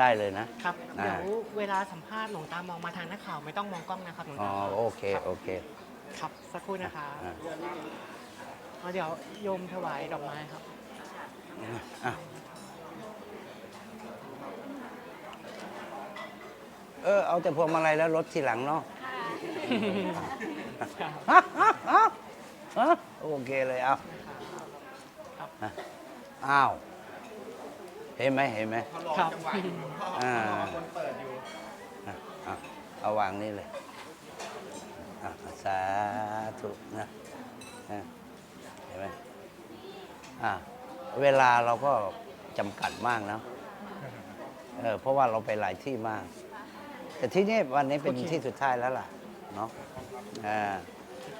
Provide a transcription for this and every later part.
ได้เลยนะ ครับอ่าเดี๋ยวเวลาสัมภาษณ์หลวงตามองมาทางนักข่าวไม่ต้องมองกล้องนะครับหลวงอ๋อตาโอเคโอเคครับสักครู่นะคะอ่าเอาเดี๋ยวโยมถวายดอกไม้ครับ อะเออเอาแต่พวงมาลัยแล้วรถทีหลังเนาะฮะฮะฮะฮะโอเคเลยเอาครับอะอ้าว เห็นไหมเห็นไหมครับ อ่าอะเอาเอาวางนี่เลยอะสาธุนะอะเห็นไหมอะเวลาเราก็จำกัดมากนะเออเพราะว่าเราไปหลายที่มาก แต่ที่นี่วันนี้เป็นโอเคที่สุดท้ายแล้วล่ะเนาะอ่า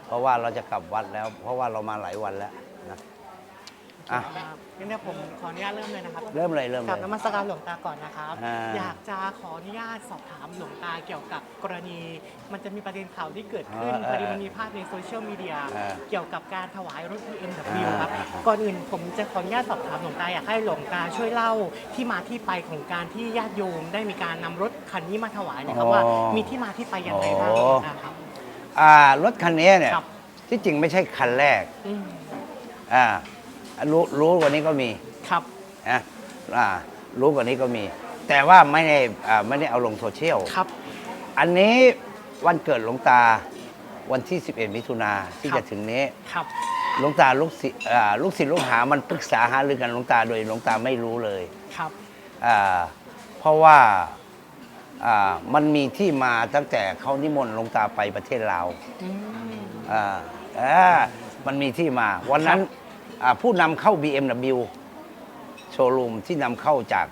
เพราะว่าเราจะกลับวัดแล้ว เพราะว่าเรามาหลายวันแล้วนะ อะครับงั้นเดี๋ยวผมขออนุญาตเริ่มเลยนะครับเริ่มเลยเริ่มกเลลับย นมัสการหลวงตาก่อนนะครับ อ่า อยากจะขออนุญาตสอบถามหลวงตาเกี่ยวกับกรณี มันจะมีประเด็นข่าวที่เกิดขึ้นอ่าพอดีมันมีภาพในโซเชียลมีเดียอ่าเกี่ยวกับการถวายรถ BMW ครับอ่าก่อนอื่นผมจะขออนุญาตสอบถามหลวงตาอยากให้หลวงตาช่วยเล่าที่มาที่ไปของการที่ญาติโยมได้มีการนำรถคันนี้มาถวายหนะครับว่ามีที่มาที่ไปยังไงบ้างนะครับ อ่ารถคันนี้เนี่ยครับ ที่จริงไม่ใช่คันแรกอืมอ่า รู้รู้กว่านี้ก็มีครับนะอ่ารู้กว่านี้ก็มี แต่ว่าไม่ได้อ่าไม่ได้เอาลงโซเชียลครับ อันนี้วันเกิดหลวงตาวันที่ 11 มิถุนาที่ครับ จะถึงนี้ ครับ หลวงตาลูกศิษย์อ่าลูกศิษย์ลูกหา มันปรึกษาหารือกันหลวงตาโดยหลวงตาไม่รู้เลยครับ อ่าเพราะว่าอ่ามันมีที่มาตั้งแต่เขานิมนต์หลวงตาไปประเทศลาว อืม อ่าอ่ามันมีที่มา วันนั้นอ่า ผู้นำเข้า BMW โชว์รูมที่นำเข้าจาก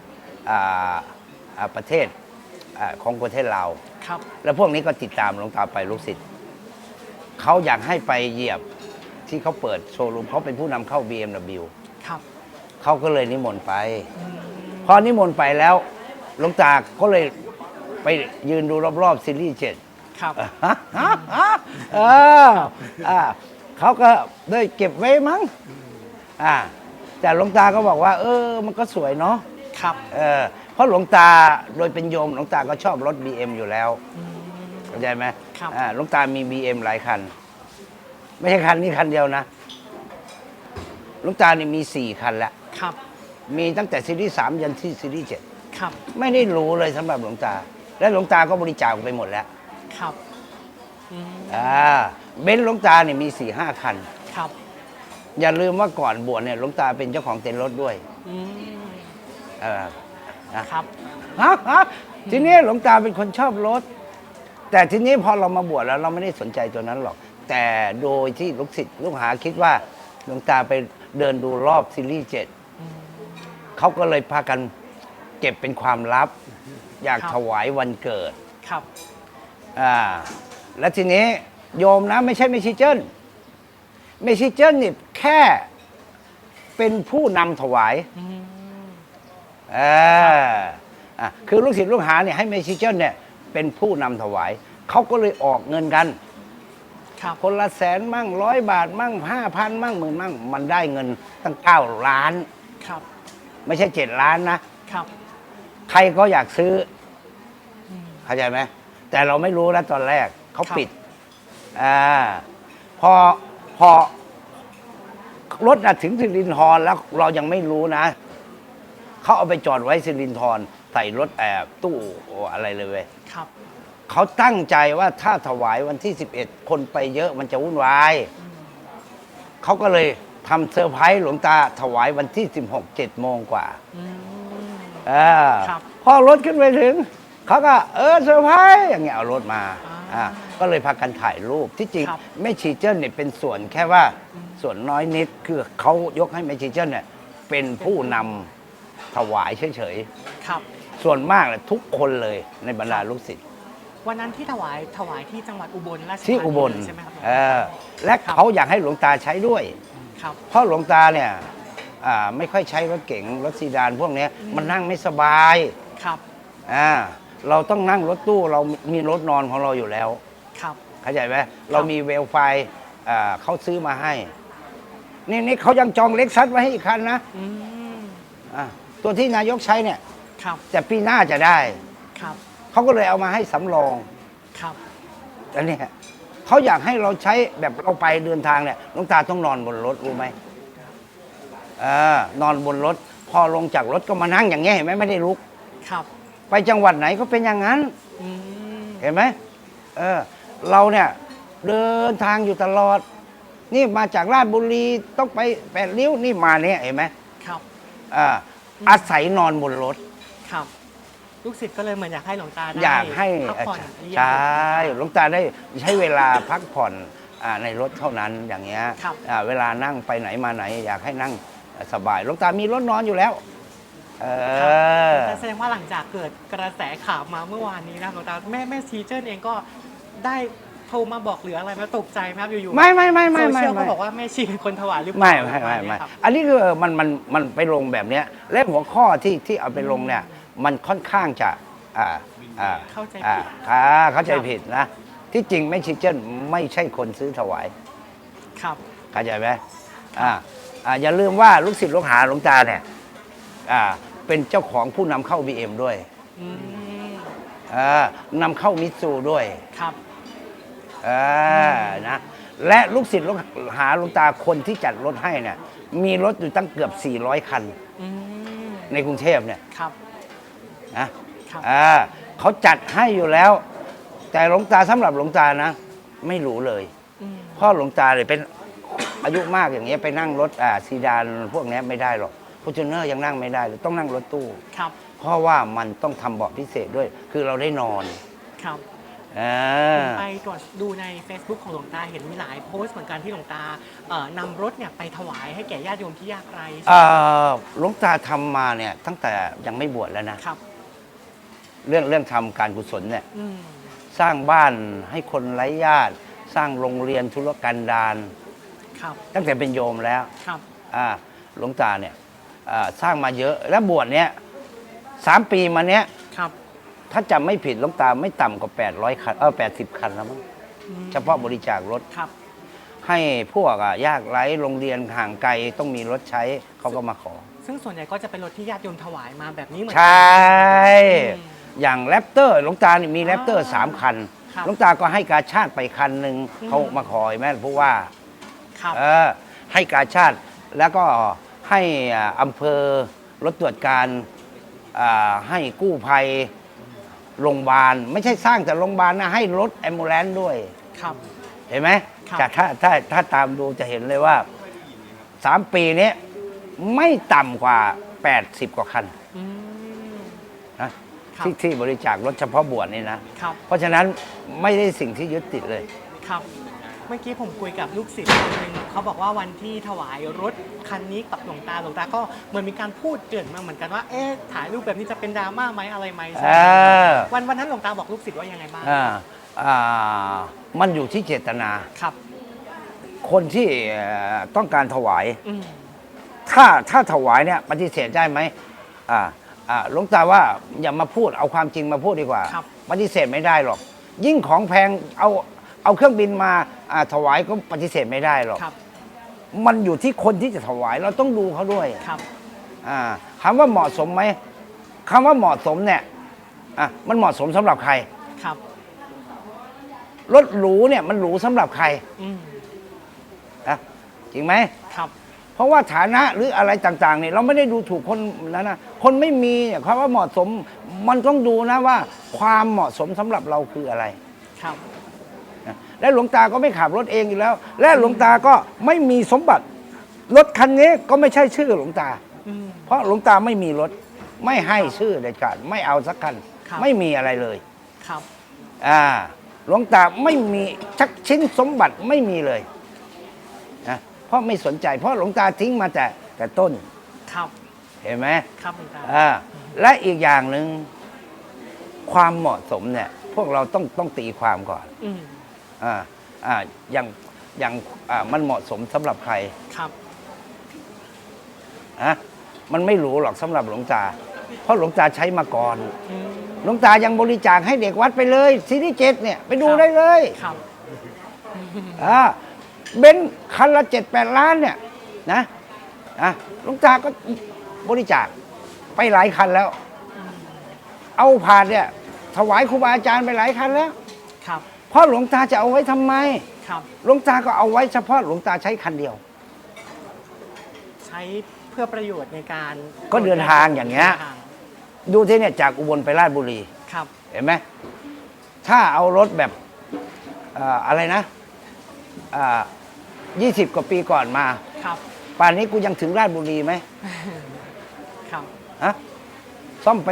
อ่าอ่าประเทศอาของประเทศลาว ครับ แล้วพวกนี้ก็ติดตามหลวงตาไปลูกศิษย์เขาอยากให้ไปเหยียบที่เขาเปิดโชว์รูมเขาเป็นผู้นำเข้า BMW ครับ เขาก็เลยนิมนต์ไปอืมพอนิมนต์ไปแล้วหลวงตาก็เลยไปยืนดูรอบๆซีรีส์เจ็ดครับเอออ่าเขาก็ได้เก็บไว้มั้ง อ่าแต่หลวงตาก็บอกว่า เออ มันก็สวยเนาะครับเออเพราะหลวงตาโดยเป็นโยมหลวงตาก็ชอบรถ BM อยู่แล้วอืมเข้าใจไหมครับ อ่าหลวงตามี BM หลายคัน ไม่ใช่คันนี้คันเดียวนะหลวงตานี่มีสี่คันแล้วครับ มีตั้งแต่ซีรีส์สามยันที่ซีรีส์เจ็ดครับ ไม่ได้รู้เลยสำหรับหลวงตา และหลวงตาก็บริจาคไปหมดแล้วครับอืมอ่าเบนซ์หลวงตาเนี่ยมีสี่ห้าคัน ครับ อย่าลืมว่าก่อนบวชเนี่ยหลวงตาเป็นเจ้าของเต็นท์รถด้วยอืมเออนะครับ ฮะฮะทีนี้หลวงตาเป็นคนชอบรถ แต่ทีนี้พอเรามาบวชแล้วเราไม่ได้สนใจตัวนั้นหรอก แต่โดยที่ลูกศิษย์ลูกหาคิดว่าหลวงตาไปเดินดูรอบซีรีส์เจ็ดอืมเขาก็เลยพากันเก็บเป็นความลับ อยากครับ ถวายวันเกิด ครับ อ่าแล้วทีนี้โยมนะไม่ใช่เมชิเจิ้น เมชิเจิ้นนี่แค่เป็นผู้นำถวายอืมเอออะคือลูกศิษย์ลูกหาเนี่ยให้เมชิเจิ้นเนี่ยเป็นผู้นำถวาย เขาก็เลยออกเงินกัน ครับคนละแสนมั่งร้อยบาทมั่งห้าพันมั่งหมื่นมั่ง มันได้เงินตั้งเก้าล้าน ครับ ไม่ใช่เจ็ดล้านนะ ครับ ใครก็อยากซื้ออืมเข้าใจไหมแต่เราไม่รู้นะตอนแรกเขาครับ ปิดอ่าพอพ อรถนะถึงสิรินทรแล้วเรายังไม่รู้นะ เขาเอาไปจอดไว้สิรินทรใส่รถแอบตู้อะไรเลยเว้ยครับ เขาตั้งใจว่าถ้าถวายวันที่ 11 คนไปเยอะมันจะวุ่นวาย เขาก็เลยทำเซอร์ไพรส์หลวงตาถวายวันที่ 16 7โมงกว่าอืมเออครับพอรถขึ้นไปถึง เขาก็ เออเซอร์ไพรส์อย่างเงี้ยเอารถมาอ่าอ่า ก็เลยพากันถ่ายรูปที่จริงครับ แม่ชีเจิ้นเนี่ยเป็นส่วนแค่ว่าส่วนน้อยนิดคือเขายกให้แม่ชีเจิ้นเนี่ยเป็นผู้นำถวายเฉยครับ ๆส่วนมากเลยทุกคนเลยในบรรดาลูกศิษย์ วันนั้นที่ถวายถวายที่จังหวัดอุบลราชธานีที่อุบลใช่ไหมครับเออและเขาอยากให้หลวงตาใช้ด้วย ครับ เพราะหลวงตาเนี่ยอ่าไม่ค่อยใช้รถเก๋งรถซีดานพวกเนี้ยมันนั่งไม่สบายครับ อ่าเราต้องนั่งรถตู้เรามีรถนอนของเราอยู่แล้ว ครับ เข้าใจไหมเรามีเวลไฟอ่าเขาซื้อมาให้ นี่นี่เขายังจองเล็กซัสไว้ให้อีกคันนะอืมอ่าตัวที่นายกใช้เนี่ยครับแต่ปีหน้าจะได้ครับเขาก็เลยเอามาให้สำรองครับอันเนี้ยเขาอยากให้เราใช้แบบเราไปเดินทางเนี่ยหลวงตาต้องนอนบนรถรู้ไหมเออนอนบนรถ พอลงจากรถก็มานั่งอย่างเงี้ยเห็นไหมไม่ได้ลุกครับ ไปจังหวัดไหนก็เป็นอย่างนั้นอืมเห็นไหมเออ เราเนี่ยเดินทางอยู่ตลอด นี่มาจากราชบุรีต้องไปแปดริ้วนี่มาเนี่ยเห็นไหมครับอ่าอาศัยนอนบนรถ ครับ ลูกศิษย์ก็เลยเหมือนอยากให้หลวงตาได้อยากให้พักผ่อนเยี่ยมใช่หลวงตาได้ใช้เวลาพักผ่อนอ่าในรถเท่านั้นอย่างเงี้ยครับอ่าเวลานั่งไปไหนมาไหน อยากให้นั่งสบายหลวงตามีรถนอนอยู่แล้วเออแต่แสดงว่าหลังจากเกิดกระแสข่าวมาเมื่อวานนี้นะหลวงตาแม่แม่ชีเจิ้นเองก็ ได้โทรมาบอกหรืออะไรไหมาตกใจไหมครับอยู่ๆไม่ไม่ไม่ไม่โซไม่เชียลไม่เขาบอกว่าแม่ชีเป็นคนถวายหรือเปล่าไม่ไม่ไม่ไม่ครับอันนี้คือมันมันมันไปลงแบบเนี้ยและหัวข้อที่ที่เอาไปลงเนี่ยมันค่อนข้างจะอ่าอ่าเข้าใจอ่าผิดอ่าเข้าใจครับผิดนะที่จริงแม่ชิเจิ้นไม่ใช่คนซื้อถวายครับ เข้าใจไหมอ่าอ่าอย่าลืมว่าลูกศิษย์ลูกหาหลวงตาเนี่ยอ่าเป็นเจ้าของผู้นำเข้า BM ด้วย อืม อ่านำเข้ามิตซูด้วยครับ อ่านะและลูกศิษย์ลูกหาหลวงตาคนที่จัดรถให้เนี่ยมีรถอยู่ตั้งเกือบ 400 คัน อืมในกรุงเทพเนี่ยครับ นะครับอ่าเขาจัดให้อยู่แล้ว แต่หลวงตาสำหรับหลวงตานะ ไม่รู้เลย อืมเพ่อหลวงตาเลยเป็น อายุมากอย่างเงี้ยไปนั่งรถอ่าซีดานพวกเนี้ยไม่ได้หรอกฟอร์จูเนอร์ยังนั่งไม่ได้เลยต้องนั่งรถตู้ ครับ เพราะว่ามันต้องทำเบาะพิเศษด้วย คือเราได้นอนครับอ่าไปตรวจดูใน Facebook ของหลวงตาเห็นมีหลายโพสต์เหมือนกันที่หลวงตาเอ่อนำรถเนี่ยไปถวายให้แก่ญาติโยมที่ยากไร้เอ่อหลวงตาทำมาเนี่ยตั้งแต่ยังไม่บวชแล้วนะ ครับ เรื่องเรื่องทำการกุศลเนี่ยอืมสร้างบ้านให้คนไร้ญาติ สร้างโรงเรียนธุรกันดารครับตั้งแต่เป็นโยมแล้วครับ อ่าหลวงตาเนี่ยอ่าสร้างมาเยอะแล้วบวชเนี่ย สามปีมาเนี้ย ครับ ถ้าจำไม่ผิดหลวงตาไม่ต่ำกว่า 800 คันเออ80 คันแล้วมั้งอืมเฉพาะบริจาครถ ครับ ให้พวกอะยากไร้โรงเรียนห่างไกลต้องมีรถใช้เขาก็มาขอ ซึ่งส่วนใหญ่ก็จะเป็นรถที่ญาติโยมถวายมาแบบนี้เหมือนใชกั่ อืมอย่างแรปเตอร์หลวงตานี่มีแรปเตอร์อ๋อสามคันครับหลวงตาก็ให้กาชาติไปคันหนึ่งอืม เขามาขอแม่ผู้ว่า ครับ เออให้กาชาติแล้วก็ให้อ่าอำเภอรถตรวจการ อ่าให้กู้ภัยโรงพยาบาล ไม่ใช่สร้างแต่โรงพยาบาลนะให้รถแอมบูเลนด้วย ครับ เห็นไหมครับ จากถ้าถ้าถ้าตามดูจะเห็นเลยว่าสามปีนี้ไม่ต่ำกว่า 80 กว่าคันอืม นะครับที่ที่บริจาครถเฉพาะบวชนี่นะ ครับ เพราะฉะนั้นไม่ได้สิ่งที่ยึดติดเลย ครับเมื่อกี้ผมคุยกับลูกศิษย์คนหนึ่งเขาบอกว่าวันที่ถวายรถคันนี้กับหลวงตาหลวงตาก็เหมือนมีการพูดเกริ่นมาเหมือนกันว่าเอ๊ะถ่ายรูปแบบนี้จะเป็นดราม่าไหมอะไรไหมใช่ไหมอ่าวันวันนั้นหลวงตาบอกลูกศิษย์ว่ายังไงบ้างอ่าอ่ามันอยู่ที่เจตนา ครับคนที่เอ่อต้องการถวาย อืมถ้าถ้าถวายเนี่ยปฏิเสธได้ไหมอ่าอ่าหลวงตาว่าอย่ามาพูดเอาความจริงมาพูดดีกว่าครับปฏิเสธไม่ได้หรอก ยิ่งของแพงเอา เอาเครื่องบินมาอ่าถวายก็ปฏิเสธไม่ได้หรอกครับมันอยู่ที่คนที่จะถวายเราต้องดูเขาด้วยครับอ่าคำว่าเหมาะสมไหมคำว่าเหมาะสมเนี่ยอะมันเหมาะสมสำหรับใครครับรถหรูเนี่ยมันหรูสำหรับใครอืมนะจริงไหมครับ เพราะว่าฐานะหรืออะไรต่าง ๆ เนี่ยเราไม่ได้ดูถูกคนนั้นนะคนไม่มีเนี่ยคำว่าเหมาะสม มันต้องดูนะว่า ความเหมาะสมสำหรับเราคืออะไร ครับนะ และหลวงตาก็ไม่ขับรถเองอยู่แล้ว และหลวงตาก็ไม่มีสมบัติรถคันนี้ก็ไม่ใช่ชื่อหลวงตาอืมเพราะหลวงตาไม่มีรถไม่ให้ชื่อเด็ดขาดไม่เอาสักคันครับ ไม่มีอะไรเลย ครับ อ่าหลวงตาไม่มีชักชิ้นสมบัติไม่มีเลยนะเพราะไม่สนใจ เพราะหลวงตาทิ้งมาแต่แต่ต้นครับ เห็นไหมครับหลวงตา อ่าและอีกอย่างหนึ่งความเหมาะสมเนี่ย พวกเราต้องต้องตีความก่อน อืม อ่าอ่าอย่างอย่างอ่ามันเหมาะสมสำหรับใครครับอะมันไม่หรูหรอกสำหรับหลวงตา เพราะหลวงตาใช้มาก่อน อืม หลวงตายังบริจาคให้เด็กวัดไปเลยซีรีส์เจ็ดเนี่ยไปดูครับ ได้เลยครับ อ่าเบนซ์คันละเจ็ดแปดล้านเนี่ยนะนะหลวงตาก็บริจาคไปหลายคันแล้ว เอาผาดเนี่ยถวายครูบาอาจารย์ไปหลายคันแล้วครับ เพราะหลวงตาจะเอาไว้ทำไม ครับ หลวงตาก็เอาไว้เฉพาะหลวงตาใช้คันเดียว ใช้เพื่อประโยชน์ในการก็เดินทางอย่างเงี้ย ดินทางดูที่เนี่ยจากอุบลไปราชบุรี ครับ เห็นไหมถ้าเอารถแบบเอ่ออะไรนะยี่สิบกว่าปีก่อนมา ครับ ป่านนี้กูยังถึงราชบุรีไหมครับ ฮะซ่อมไป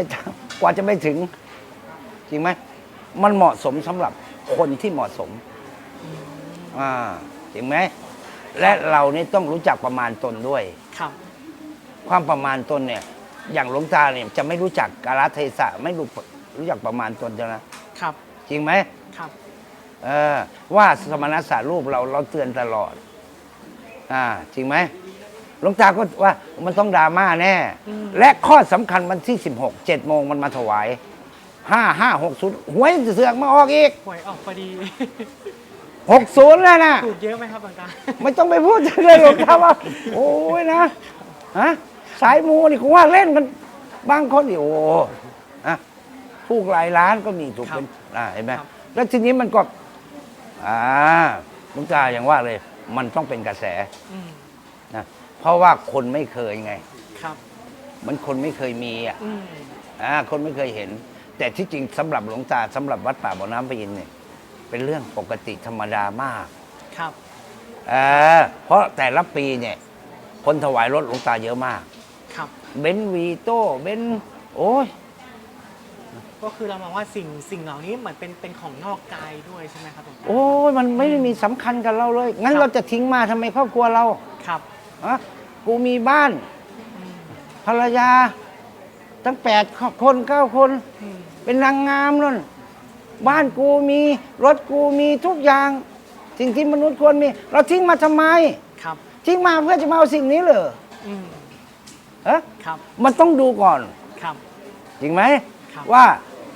กว่าจะไปถึง จริงไหม มันเหมาะสมสำหรับ คนที่เหมาะสมอ่าจริงไหม และเรานี่ต้องรู้จักประมาณตนด้วย ครับ ความประมาณตนเนี่ย อย่างหลวงตาเนี่ยจะไม่รู้จักกาลเทศะไม่รู้รู้จักประมาณตนจะนะครับ จริงไหมครับ เออว่าสมณศาสตร์รูปเราเราเตือนตลอด อ่า จริงไหมหลวงตาก็ว่ามันต้องดราม่าแน่ อืม และข้อสำคัญวันที่ 16 7โมงมันมาถวาย 5 5 6 0หวยเสือกมาออกอีกหวยออกพอดี60แล้วนะถูกเยอะไหมครับหลวงตาไม่ต้องไปพูดเลยหลวงตาว่า โอ้ยนะฮะสายมูนี่ผมว่าเล่นกัน บางคนนี่โอ้อะถูกหลายล้านก็มีถูกเป็นอ่าเห็นไหมครับแล้วทีนี้มันก็ อ่าหลุงตาอย่างว่าเลย มันต้องเป็นกระแสอืมนะเพราะว่าคนไม่เคยไง ครับ มันคนไม่เคยมีอะอืมอ่า คนไม่เคยเห็น แต่ที่จริงสำหรับหลวงตาสำหรับวัดป่าบ่อน้ำพระอินทร์เนี่ยเป็นเรื่องปกติธรรมดามากครับเออเพราะแต่ละปีเนี่ย คนถวายรถหลวงตาเยอะมาก ครับ เบนซ์วีโต้เบนซ์โอ้ยก็คือเรามองว่าสิ่งสิ่งเหล่านี้เหมือนเป็นเป็นของนอกกายด้วยใช่ไหมครับหลวงตาโอ้ยมันไม่ได้มีสำคัญกับเราเลย งั้นครับเราจะทิ้งมาทำไมครอบครัวเราครับอะกูมีบ้านอืมภรรยา ตั้งแปดคนเก้าคนอืมเป็นนางงามนั่นบ้านกูมีรถกูมีทุกอย่าง สิ่งที่มนุษย์ควรมี เราทิ้งมาทำไมครับ ทิ้งมาเพื่อจะมาเอาสิ่งนี้เหรออืมเอะครับ มันต้องดูก่อนครับจริงไหมครับว่า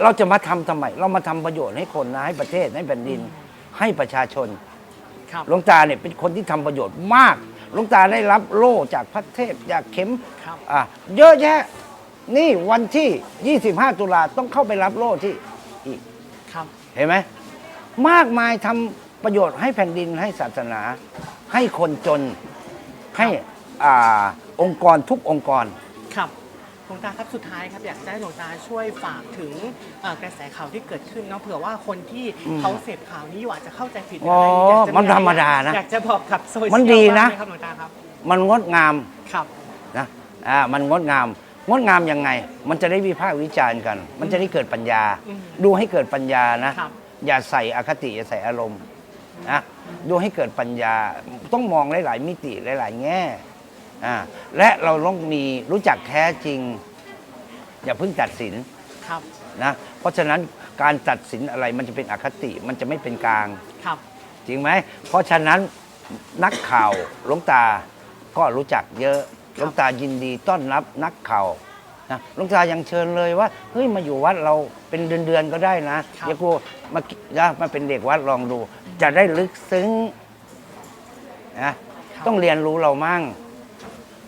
เราจะมาทำทำไม เรามาทำประโยชน์ให้คนนะให้ประเทศให้แผ่นดิน ให้ประชาชนครับหลวงตาเนี่ยเป็นคนที่ทำประโยชน์มากหลวงตาได้รับโล่จากพระเทพจากเข็มครับอะเยอะแยะ นี่วันที่ 25 ตุลาต้องเข้าไปรับโล่ที่อีก ครับเห็นไหมมากมายทำประโยชน์ให้แผ่นดินให้ศาสนา ให้คนจนให้อ่าองค์กรทุกองค์กร ครับหลวงตาครับสุดท้ายครับอยากจะให้หลวงตาช่วยฝากถึงเอ่อกระแสข่าวที่เกิดขึ้นเนาะเผื่อว่าคนที่อืมเขาเสพข่าวนี้อยู่อาจจะเข้าใจผิดอ๋ออะไรอยากจะมันธรรมดานะอยากจะบอกกับโซเชียลมันดีนะ บ้างไหมครับหลวงตาครับมันงดงามครับ นะอ่ามันงดงาม งดงามยังไง มันจะได้วิพากษ์วิจารณ์กัน มันจะได้เกิดปัญญาอืมดูให้เกิดปัญญานะ ครับ อย่าใส่อคติอย่าใส่อารมณ์นะดูให้เกิดปัญญาต้องมองหลาย ๆ มิติหลาย ๆ แง่อ่าและเราต้องมีรู้จักแท้จริง อย่าเพิ่งตัดสิน ครับ นะเพราะฉะนั้นการตัดสินอะไรมันจะเป็นอคติมันจะไม่เป็นกลาง ครับ จริงไหม เพราะฉะนั้นนักข่าวหลวงตาก็รู้จักเยอะ หลวงตายินดีต้อนรับนักข่าวนะหลวงตายังเชิญเลยว่าเฮ้ยมาอยู่วัดเราเป็นเดือนๆก็ได้นะครับอย่ากลัวมานะมาเป็นเด็กวัดลองดู จะได้ลึกซึ้งนะครับต้องเรียนรู้เรามั่ง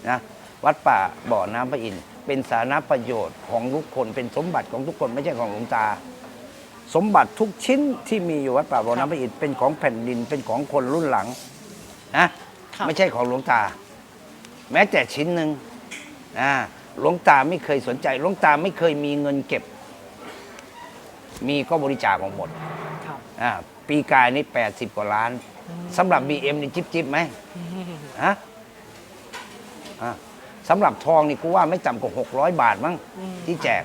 นะวัดป่าบ่อน้ำพระอินทร์เป็นสาธารณประโยชน์ของทุกคนเป็นสมบัติของทุกคนไม่ใช่ของหลวงตา สมบัติทุกชิ้นที่มีอยู่วัดป่าบ่อน้ำพระอินทร์เป็นของแผ่นดินเป็นของคนรุ่นหลังนะครับไม่ใช่ของหลวงตา แม้แต่ชิ้นหนึ่งอ่าหลวงตาไม่เคยสนใจหลวงตาไม่เคยมีเงินเก็บ มีก็บริจาคออกหมดครับอ่าปีกายนี่แปดสิบกว่าล้านสำหรับ BM นี่จิบจิบไหมฮะอ่าสำหรับทองนี่กูว่าไม่ต่ำกว่าหกร้อยบาทมั้งอืมที่แจก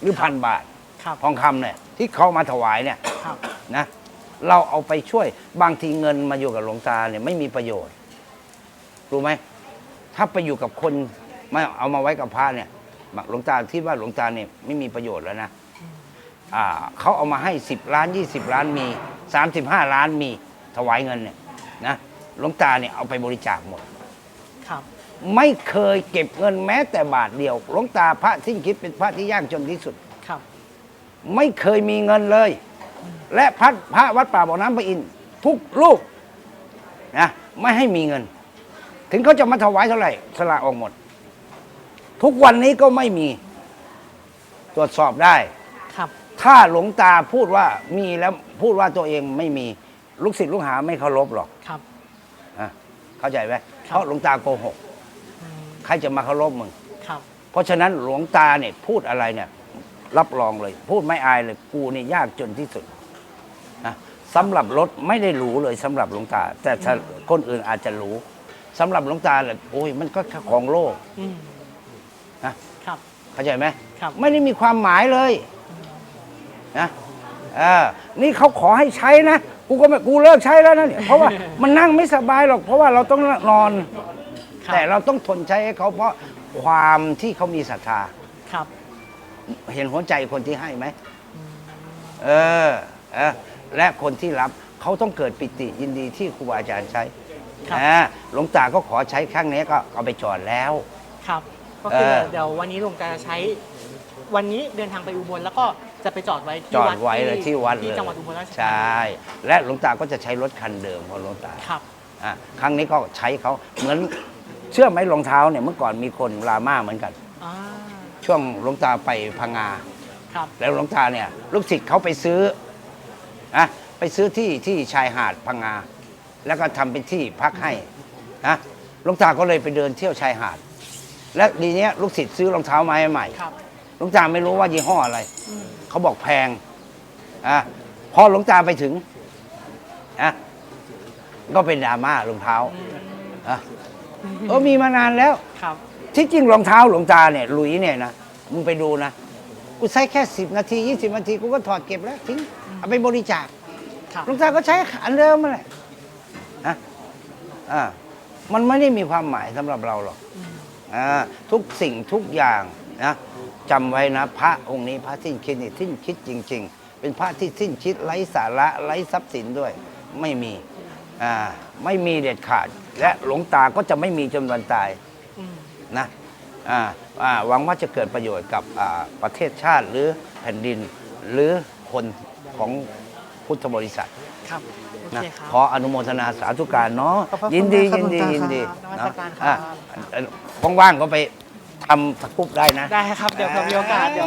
หรือพันบาท ครับทองคำเนี่ย ที่เขามาถวายเนี่ยครับนะเราเอาไปช่วย บางทีเงินมาอยู่กับหลวงตาเนี่ยไม่มีประโยชน์ รู้ไหม ถ้าไปอยู่กับคนไม่เอามาไว้กับพระเนี่ยหลวงตาที่ว่าหลวงตาเนี่ยไม่มีประโยชน์แล้วนะอ่าเขาเอามาให้สิบล้านยี่สิบล้านมีสามสิบห้าล้านมีถวายเงินเนี่ยนะหลวงตาเนี่ยเอาไปบริจาคหมด ครับ ไม่เคยเก็บเงินแม้แต่บาทเดียวหลวงตาพระที่คิดเป็นพระที่ยากจนที่สุด ครับ ไม่เคยมีเงินเลย และพระพระวัดป่าบ่อน้ำพระอินทร์ทุกลูกนะไม่ให้มีเงิน ถึงเขาจะมาถวายเท่าไหร่สละออกหมด ทุกวันนี้ก็ไม่มี ตรวจสอบได้ ครับ ถ้าหลวงตาพูดว่ามีแล้วพูดว่าตัวเองไม่มีลูกศิษย์ลูกหาไม่เคารพหรอกครับ อะเข้าใจไหมครับเพราะหลวงตาโกหกอืมใครจะมาเคารพมึง ครับ เพราะฉะนั้นหลวงตาเนี่ยพูดอะไรเนี่ย รับรองเลย พูดไม่อายเลย กูนี่ยากจนที่สุดนะสำหรับรถไม่ได้หรูเลยสำหรับหลวงตา แต่ถ้าคนอื่นอาจจะหรู สำหรับหลวงตาเลยโอ้ยมันก็แค่ของโลกอืมนะครับ เข้าใจไหมครับ ไม่ได้มีความหมายเลยนะเออนี่เขาขอให้ใช้นะ กูก็ไม่กูเลิกใช้แล้วนะเนี่ยเพราะว่า มันนั่งไม่สบายหรอก เพราะว่าเราต้องนอน ครับแต่เราต้องทนใช้ให้เขาเพราะความที่เขามีศรัทธา ครับ เห็นหัวใจคนที่ให้ไหม เออเออและคนที่รับเขาต้องเกิดปิติยินดีที่ครูบาอาจารย์ใช้ ครับอ่าหลวงตาก็ขอใช้ครั้งนี้ก็เอาไปจอดแล้ว ครับ ก็คือเออ เดี๋ยววันนี้หลวงตาจะใช้ วันนี้เดินทางไปอุบลแล้วก็จะไปจอดไว้ที่จอดวัดไว้เลยที่วัดเลยที่จังหวัดอุบลราชธานีใช่ และหลวงตาก็จะใช้รถคันเดิมของหลวงตาครับ อะครั้งนี้ก็ใช้เขาเหมือนเชื่อไหมรองเท้าเนี่ยเมื่อก่อนมีคนลาม่าเหมือนกัน อ่า ช่วงหลวงตาไปพังงา ครับ แล้วหลวงตาเนี่ยลูกศิษย์เขาไปซื้อนะไปซื้อที่ที่ชายหาดพังงา แล้วก็ทำเป็นที่พักให้นะหลวงตาก็เลยไปเดินเที่ยวชายหาด และดีเนี้ยลูกศิษย์ซื้อรองเท้ามาให้ใหม่ครับหลวงตาไม่รู้ว่ายี่ห้ออะไรอืมเขาบอกแพงอะพอหลวงตาไปถึงอะก็เป็นดราม่ารองเท้าอะเออมีมานานแล้วครับที่จริงรองเท้าหลวงตาเนี่ยหลุยเนี่ยนะมึงไปดูนะกูใช้แค่สิบนาทียี่สิบนาทีกูก็ถอดเก็บแล้วทิ้งเอาไปบริจาคครับหลวงตาก็ใช้อันเดิมมาแหละนะ อ่ามันไม่ได้มีความหมายสำหรับเราหรอกอืมอ่าทุกสิ่งทุกอย่างนะจำไว้นะ พระองค์นี้พระสิ้นคิดนี่สิ้นคิดจริง ๆ เป็นพระที่สิ้นคิดไร้สาระไร้ทรัพย์สินด้วย ไม่มีอ่าไม่มีเด็ดขาด และหลวงตาก็จะไม่มีจนวันตายอืมนะอ่าอ่าหวังว่าจะเกิดประโยชน์กับอ่าประเทศชาติหรือแผ่นดินหรือคนของพุทธบริษัท ครับโอ นะเคครับขออนุโมทนาสาธุการเนาะขอบพระคุณยินดีมากครับยินดีหลวงตายินดีครับนมัสการครับอะ อะว่างๆก็ไปทำสกุปได้นะ ได้ครับ เดี๋ยวเรามีโอกาสเดี๋ยว